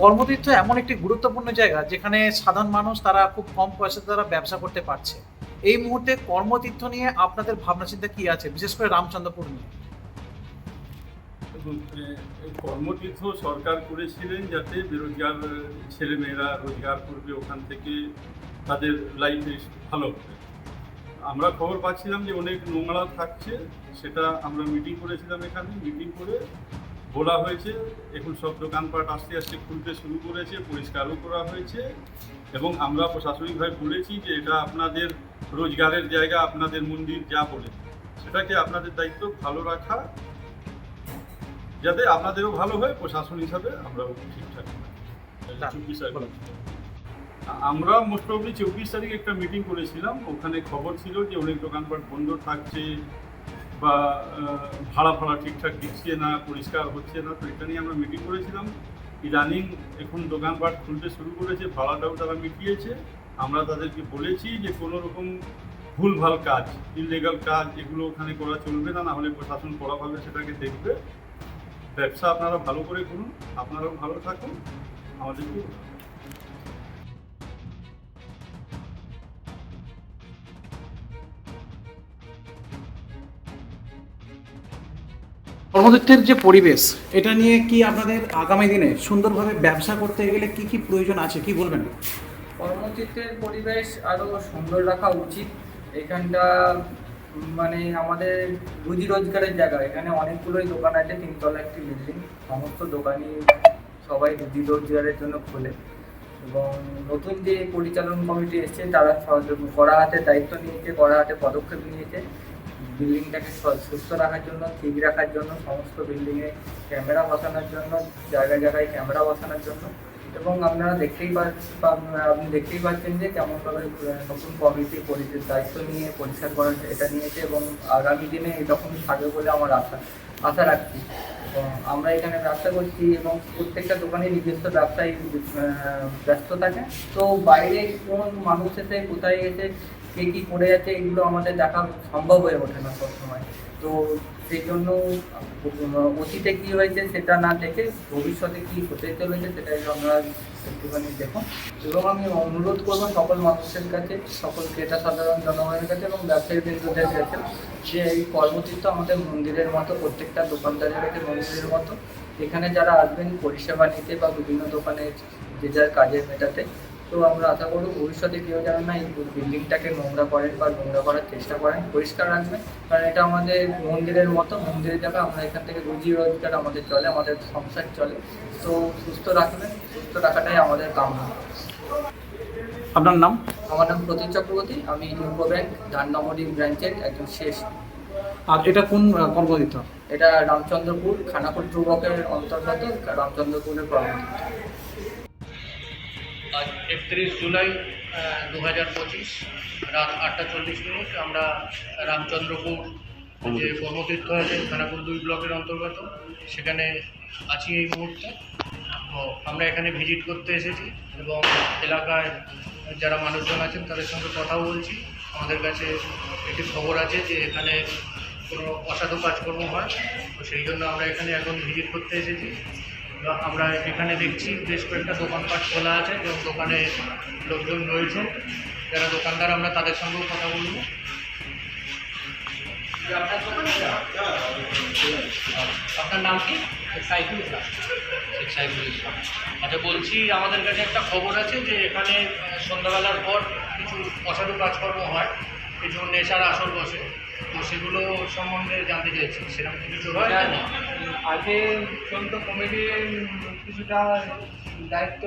কর্মতীর্থ এমন একটি গুরুত্বপূর্ণ জায়গা যেখানে সাধারণ মানুষ তারা খুব কম পয়সাতে তারা ব্যবসা করতে পারছে। এই মুহূর্তে কর্মতীর্থ নিয়ে আপনাদের ভাবনা চিন্তা কি আছে? বিশেষ করে রামচন্দ্রপুর নিয়ে। কর্মতীর্থ সরকার করেছিলেন যাতে বেরোজগার ছেলেমেয়েরা রোজগার করবে ওখান থেকে তাদের লাইফ ভালো হবে। আমরা খবর পাচ্ছিলাম যে অনেক নোংরা থাকছে, সেটা আমরা মিটিং করেছিলাম এখানে। মিটিং করে বলা হয়েছে এখন সব দোকানপাট আস্তে আস্তে খুলতে শুরু করেছে পরিষ্কারও করা হয়েছে এবং আমরা প্রশাসনিকভাবে বলেছি যে এটা আপনাদের রোজগারের জায়গা আপনাদের মন্দির যা বলে সেটাকে আপনাদের দায়িত্ব ভালো রাখা যাতে আপনাদেরও ভালো হয় প্রশাসন হিসাবে আমরাও ঠিকঠাক চব্বিশ আমরা মোস্ট অফলি চব্বিশ তারিখ একটা মিটিং করেছিলাম ওখানে খবর ছিল যে অনেক দোকানপাট বন্ধ থাকছে বা ভাড়া ফাড়া ঠিকঠাক দিচ্ছে না, পরিষ্কার হচ্ছে না, তো এটা নিয়ে আমরা মিটিং করেছিলাম। ইদানিং এখন দোকানপাট খুলতে শুরু করেছে, ভাড়াটাও তারা মিটিয়েছে। আমরা তাদেরকে বলেছি যে কোনো রকম ভুলভাল কাজ ইলিগাল কাজ, এগুলো ওখানে করা চলবে না না হলে প্রশাসন কড়াভাবে সেটাকে দেখবে। ব্যবসা আপনারা ভালো করে করুন, আপনারাও ভালো থাকুন আমাদেরকেও ভালো যে পরিবেশ, এটা নিয়ে কি আপনাদের আগামী দিনে সুন্দরভাবে ব্যবসা করতে গেলে কি কি প্রয়োজন আছে, কি বলবেন? কর্মচিত্রের পরিবেশ আরও সুন্দর রাখা উচিত। এখানটা মানে আমাদের রুজি রোজগারের জায়গা। এখানে অনেকগুলোই দোকান আছে, তিনতলা একটি বিল্ডিং সমস্ত দোকানই সবাই রুজি রোজগারের জন্য খোলে। এবং নতুন যে পরিচালন কমিটি এসছে, তারা কড়া হাতে দায়িত্ব নিয়েছে, কড়া হাতে পদক্ষেপ নিয়েছে। বিল্ডিংটাকে সুস্থ রাখার জন্য, ঠিক রাখার জন্য, সমস্ত বিল্ডিংয়ে ক্যামেরা বসানোর জন্য, জায়গায় জায়গায় ক্যামেরা বসানোর জন্য। এবং আপনারা দেখতেই পাচ্ছেন আপনি দেখতেই পাচ্ছেন যে কেমনভাবে নতুন কমিটি দায়িত্ব নিয়ে পরিষ্কার করার এটা নিয়েছে এবং আগামী দিনে এরকমই থাকবে বলে আমার আশা আশা রাখছি। এবং আমরা এখানে ব্যবসা করছি এবং প্রত্যেকটা দোকানে নিজস্ব ব্যবসায়ী ব্যস্ত থাকে। তো বাইরে কোন মানুষ এসে, কোথায় এসে কে কী করে যাচ্ছে এগুলো আমাদের দেখা সম্ভব হয়ে ওঠে না সবসময়। তো সেই জন্য অতীতে কি হয়েছে সেটা না দেখে ভবিষ্যতে কি হতে চলেছে সেটাই আমরা একটুখানি দেখুন এবং আমি অনুরোধ করব সকল মানুষের কাছে, সকল ক্রেতা সাধারণ জনগণের কাছে এবং ব্যবসায়ী বৃন্দদের কাছে যে এই কর্মতীর্থ আমাদের মন্দিরের মতো, প্রত্যেকটা দোকানদারের কাছে মন্দিরের মতো। এখানে যারা আসবেন, পরিষেবা নিতে বা বিভিন্ন দোকানে যে যার কাজে মেটাতে তো আমরা আশা করব ভবিষ্যতে কেউ যেন না এই বিল্ডিংটাকে নোংরা করেন বা নোংরা করার চেষ্টা করেন পরিষ্কার রাখবেন। কারণ এটা আমাদের মন্দিরের মতো মন্দিরের জায়গা আমরা এখান থেকে রুজি রোজগার আমাদের চলে আমাদের সংসার চলে। তো সুস্থ রাখবেন সুস্থ রাখাটাই আমাদের কাম্য আপনার নাম? আমার নাম প্রতীক চক্রবর্তী আমি ইউকো ব্যাংক ধাননগরী ব্রাঞ্চের একজন শেষ। আর এটা কোন কর্মতীর্থ এটা রামচন্দ্রপুর খানাপুর ধ্রুবকের অন্তর্গত রামচন্দ্রপুরের কর্মক্ষেত্র আজ একত্রিশ জুলাই দু হাজার পঁচিশ রাত আটটা চল্লিশ মিনিট আমরা রামচন্দ্রপুর যে কর্মতীর্থ আছে খানাপুর দুই ব্লকের অন্তর্গত সেখানে আছি এই মুহূর্তে। তো আমরা এখানে ভিজিট করতে এসেছি এবং এলাকায় যারা মানুষজন আছেন তাদের সঙ্গে কথাও বলছি। আমাদের কাছে একটি খবর আছে যে এখানে কোনো অসাধু কাজকর্ম হয় তো সেই জন্য আমরা এখানে এখন ভিজিট করতে এসেছি। আমরা এখানে দেখছি বেশ কয়েকটা দোকানপাট খোলা আছে এবং দোকানে লোকজন রয়েছেন যারা দোকানদার আমরা তাদের সঙ্গেও কথা বলব। আপনার নাম কি? সাইফুল ইসলাম। সাইফুল ইসলাম। আচ্ছা বলছি আমাদের কাছে একটা খবর আছে যে এখানে সন্ধ্যাবেলার পর কিছু অসাধু কাজকর্ম হয় কিছু নেশার আসর বসে। তো সেগুলো সম্বন্ধে জানতে চাইছি। সেরকম কিছু হয়? না আগে চলতো কমিটির কিছুটা দায়িত্ব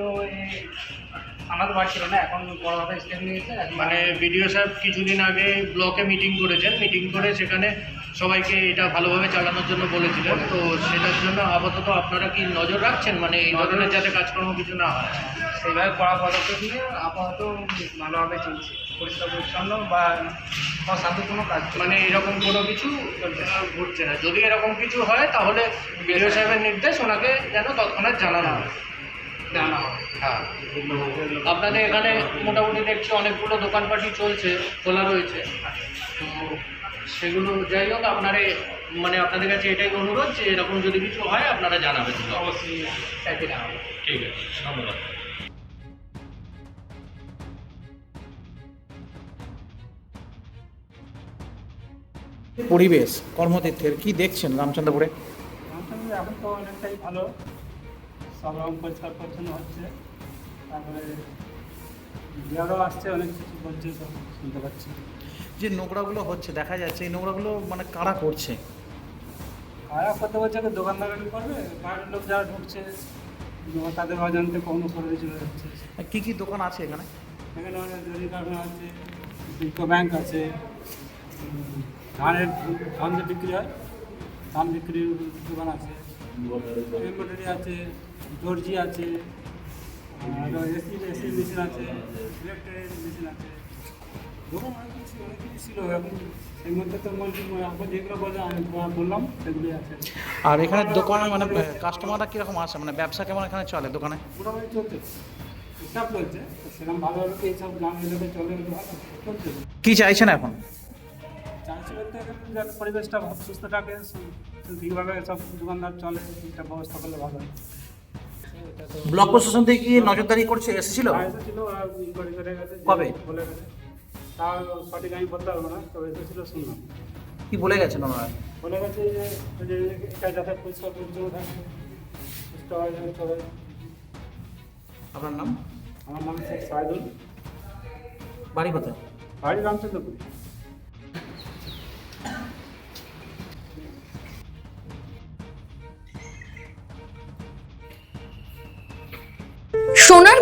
আমাদের বার ছিল না এখন বড়ভাবে স্টেপ নিয়েছে মানে বিডিও সাহেব কিছুদিন আগে ব্লকে মিটিং করেছেন মিটিং করে সেখানে সবাইকে এটা ভালোভাবে চালানোর জন্য বলেছিলেন। তো সেটার জন্য আপাতত আপনারা কি নজর রাখছেন? মানে এই ধরনের যাতে কাজকর্ম কিছু না হয়। সেইভাবে কড়া পদক্ষেপ নিয়ে আপাতত ভালোভাবে চলছে পরিষ্কার পরিচ্ছন্ন বা অশান্তিপূর্ণ কাজ মানে এরকম কোনো কিছু ঘটছে না। যদি এরকম কিছু হয় তাহলে বিডিও সাহেবের নির্দেশ ওনাকে যেন তৎক্ষণাৎ জানানো হয়। জানা হয়। হ্যাঁ। আপনাদের এখানে মোটামুটি দেখছি অনেকগুলো দোকানপাটি চলছে খোলা রয়েছে। তো সেগুলো যাই হোক আপনার মানে আপনাদের কাছে এটাই অনুরোধ যে এরকম যদি কিছু হয় আপনারা জানাবেন। অবশ্যই। ঠিক আছে ধন্যবাদ। পরিবেশ কর্মতীর্থের কি দেখছেন রামচন্দ্রপুরে? রামচন্দ্র এখন তো অনেকটাই ভালো। সব রকম পরিষ্কার পরিচ্ছন্ন হচ্ছে। তারপরে বিয়ারও আসছে অনেক কিছু বলছে সব শুনতে পাচ্ছি। যে নোংরাগুলো হচ্ছে দেখা যাচ্ছে এই নোংরাগুলো মানে কারা করছে? কারা করতে যে দোকানদারি করবে? বাইরের লোক যারা ঢুকছে তাদের অজান্তে কোনো করে চলে যাচ্ছে। কি কি দোকান আছে এখানে? এখানে অনেক কারখানা আছে ব্যাংক আছে ধানের ধান যে বিক্রি হয় ধান বিক্রির দোকান আছে। এমব্রয়ডারি আছে দর্জি আছে আর এসি এসি মেশিন আছে ইলেকট্রিক মেশিন আছে। দোকান অনেক কিছু অনেক কিছু ছিল। এখন মধ্যে তো এখন যেগুলো বলে আমি বললাম সেগুলি আছে। আর এখানে দোকানে মানে কাস্টমাররা কীরকম আসে? মানে ব্যবসা কেমন এখানে চলে দোকানে? মোটামুটি চলছে। ঠিকঠাক চলছে। তো সেরকম ভালোভাবে কি এইসব গ্রাম এলাকায় চলে ভালো চলছে। কি চাইছেন এখন? চাইছি বলতে যাতে পরিবেশটা সুস্থ থাকে ঠিকভাবে সব দোকানদার চলে একটা ব্যবস্থা করলে ভালো হয়। ব্লক প্রশাসন থেকে কি নজরদারি করছে? এসেছিল? এসেছিল করে গেছে কবে? বলে গেছে। তাও সঠিক আমি বলতে পারব না তবে এসেছিল শুনলাম। কি বলে গেছেন ওনারা? বলে গেছে যে এটা যাতে পরিষ্কার পরিচ্ছন্ন থাকে সুস্থ হয় যেন চলে আপনার নাম? আমার নাম শেখ সাহেদুল বাড়ি কোথায়? বাড়ি রামচন্দ্রপুর।